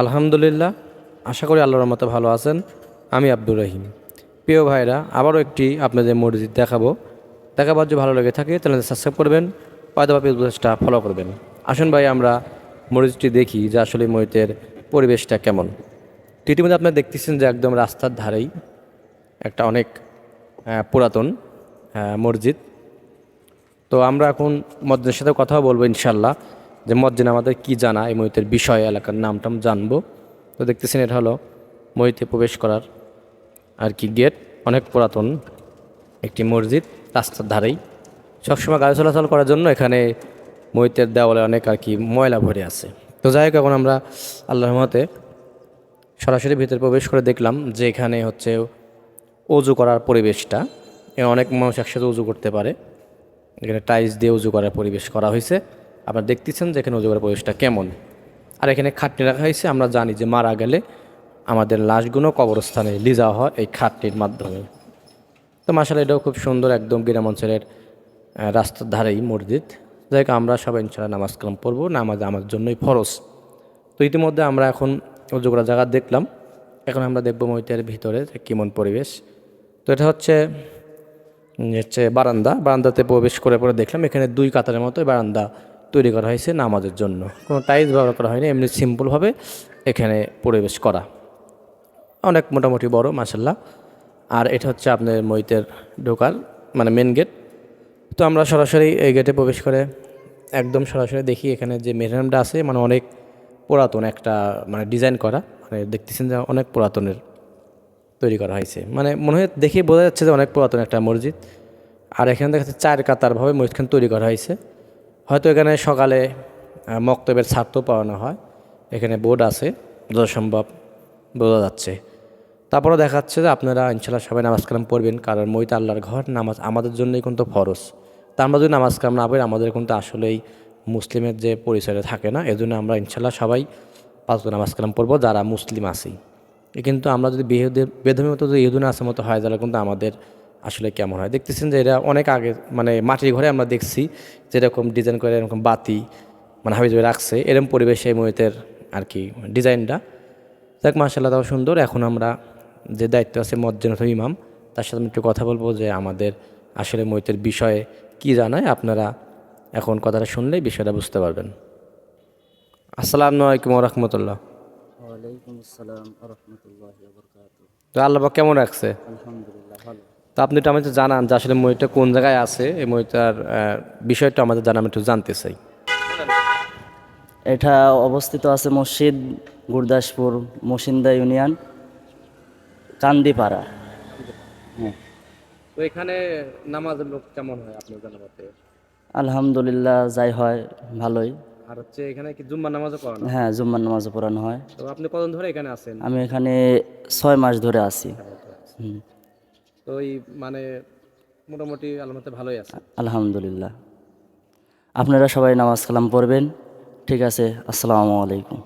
আলহামদুলিল্লাহ, আশা করি আল্লাহর মতো ভালো আছেন। আমি আব্দুর রহিম। প্রিয় ভাইরা, আবারও একটি আপনাদের মসজিদ দেখাবো। দেখাবার যে ভালো লেগে থাকে তাহলে সাবস্ক্রাইব করবেন পায়দাবা পেজটা ফলো করবেন। আসুন ভাই, আমরা মসজিদটি দেখি যে আসলে মসজিদের পরিবেশটা কেমন। ইতিমধ্যে আপনারা দেখতেছেন যে একদম রাস্তার ধারেই একটা অনেক পুরাতন মসজিদ। তো আমরা এখন মসজিদের সাথে কথা বলব ইনশাল্লাহ যে মসজিদ আমাদের কি জানা এই মহিতের বিষয়, এলাকার নামটাম জানব। তো দেখতেছেন এটা হলো মহিতে প্রবেশ করার আর কি গেট, অনেক পুরাতন একটি মসজিদ রাস্তার ধারেই। সবসময় গাড়ি চলাচল করার জন্য এখানে মহিতের দেওয়ালে অনেক আর কি ময়লা ভরে আছে। তো যাই হোক, এখন আমরা আল্লাহ রহমতে সরাসরি ভিতরে প্রবেশ করে দেখলাম যে এখানে হচ্ছে অজু করার পরিবেশটা। অনেক মানুষ একসাথে উজু করতে পারে। এখানে টাইলস দিয়ে উজু করার পরিবেশ করা হয়েছে। আপনারা দেখতেছেন যে এখানে উজু করার পরিবেশটা কেমন। আর এখানে খাটনি রাখা হয়েছে, আমরা জানি যে মারা গেলে আমাদের লাশগুলো কবরস্থানে যাওয়া হয় এই খাটনির মাধ্যমে। তো মাসাল এটাও খুব সুন্দর একদম গ্রাম অঞ্চলের রাস্তার ধারেই মসজিদ। যাই আমরা সবাই ইনশাল্লাহ নামাজ কালাম পড়ব, নামাজ আমার জন্যই ফরজ। তো ইতিমধ্যে আমরা এখন করার জায়গা দেখলাম। এখন আমরা দেখব মহিতের ভিতরে কেমন পরিবেশ। তো এটা হচ্ছে হচ্ছে বারান্দা। বারান্দাতে প্রবেশ করে পরে দেখলাম এখানে দুই কাতারের মতো বারান্দা। তৈরি করা হয়েছে নামাজের জন্য। কোনো টাইলস ব্যবহার করা হয়নি, এমনি সিম্পলভাবে এখানে প্রবেশ করা। অনেক মোটামুটি বড় মাসাল্লাহ আর এটা হচ্ছে আপনার মহিতের ঢোকার মানে মেন গেট তো আমরা সরাসরি এই গেটে প্রবেশ করে একদম সরাসরি দেখি এখানে যে মেহরামটা আছে মানে অনেক পুরাতন একটা মানে ডিজাইন করা। মানে দেখতেছেন যে অনেক পুরাতনের তৈরি করা হয়েছে। মানে মনে হয় দেখে বোঝা যাচ্ছে যে অনেক পুরাতন একটা মসজিদ। আর এখানে দেখা যাচ্ছে চার কাতারভাবে মসজিদখান তৈরি করা হয়েছে। হয়তো এখানে সকালে মক্তবের ছাত্র পাওয়ানো হয়। এখানে বোর্ড আছে, যত সম্ভব বোঝা যাচ্ছে। তারপরে দেখা যাচ্ছে যে আপনারা ইনশাল্লাহ সবাই নামাজ কালাম পড়বেন, কারণ মহিত আল্লাহর ঘর, নামাজ আমাদের জন্যই কিন্তু ফরজ। তা আমরা যদি নামাজ কালাম না পড়ি, আমাদের কিন্তু আসলেই মুসলিমের যে পরিচয়টা থাকে না, এজন্য আমরা ইনশাল্লাহ সবাই পাঁচ নামাজ কালাম পড়ব, যারা মুসলিম আছি কিন্তু আমরা যদি বেহদের বেদমের মতো যদি ইহুদিন আসার মতো হয়, তাহলে কিন্তু আমাদের আসলে কেমন হয়। দেখতেছেন যে এটা অনেক আগে মানে মাটির ঘরে আমরা দেখছি যেরকম ডিজাইন করে এরকম বাতি মানে হাবিজবে রাখছে। এরকম পরিবেশে এই মহিতের আর কি ডিজাইনটা। দেখ মার্শাল্লাহ তাও সুন্দর। এখন আমরা যে দায়িত্ব আছে মজ্জেনত ইমাম তার সাথে আমি একটু কথা বলব যে আমাদের আসলে মহিতের বিষয়ে কি জানায় আপনারা এখন কথাটা শুনলেই বিষয়টা বুঝতে পারবেন। আসসালামু আলাইকুম রহমতুল্লাহ ওয়ালাইকুম আসসালাম রহমতুল্লাহ তো আল্লাহ কেমন রাখছে? আলহামদুলিল্লাহ ভালো। তো আপনি একটু আমাদের জানান যে আসলে ময়ূরটা কোন জায়গায় আছে? এই ময়ূরটার বিষয়টা আমাদের জানা আমি একটু জানতে চাই। এটা অবস্থিত আছে মসজিদ গুরদাসপুর মসিন্দা ইউনিয়ন কান্দিপাড়া হ্যাঁ। তো এখানে নামাজের লোক কেমন হয় আপনার জানাবাতে আলহামদুলিল্লাহ যাই হয় ভালোই। আর হচ্ছে এখানে কি জুম্মা নামাজও করানো হ্যাঁ জুম্মার নামাজও পড়ানো হয়। তো আপনি কতদিন ধরে এখানে আছেন? আমি এখানে ছয় মাস ধরে আছি। হুম, তো এই মানে মোটামুটি আলমতে ভালোই আছে। আলহামদুলিল্লাহ। আপনারা সবাই নামাজ কালাম পড়বেন। ঠিক আছে, আসসালামু আলাইকুম।